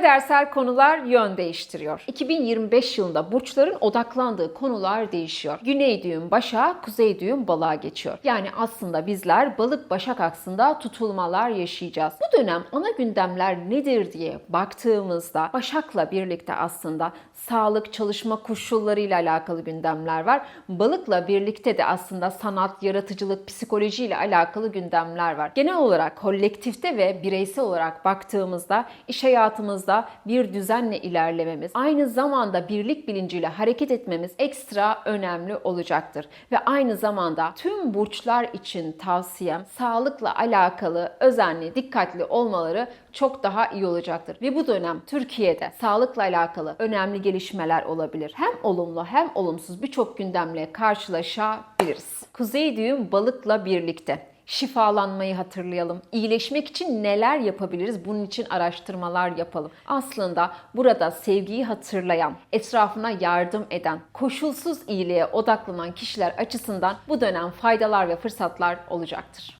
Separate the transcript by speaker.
Speaker 1: Kadersel konular yön değiştiriyor. 2025 yılında burçların odaklandığı konular değişiyor. Güney düğüm başa, kuzey düğüm balığa geçiyor. Yani aslında bizler balık başak aksında tutulmalar yaşayacağız. Bu dönem ana gündemler nedir diye baktığımızda başakla birlikte aslında sağlık, çalışma koşullarıyla alakalı gündemler var. Balıkla birlikte de aslında sanat, yaratıcılık, psikoloji ile alakalı gündemler var. Genel olarak kolektifte ve bireysel olarak baktığımızda iş hayatımızda bir düzenle ilerlememiz, aynı zamanda birlik bilinciyle hareket etmemiz ekstra önemli olacaktır. Ve aynı zamanda tüm burçlar için tavsiyem sağlıkla alakalı özenli, dikkatli olmaları çok daha iyi olacaktır. Ve bu dönem Türkiye'de sağlıkla alakalı önemli gelişmeler olabilir. Hem olumlu hem olumsuz birçok gündemle karşılaşabiliriz. Kuzey düğüm balıkla birlikte şifalanmayı hatırlayalım. İyileşmek için neler yapabiliriz? Bunun için araştırmalar yapalım. Aslında burada sevgiyi hatırlayan, etrafına yardım eden, koşulsuz iyiliğe odaklanan kişiler açısından bu dönem faydalar ve fırsatlar olacaktır.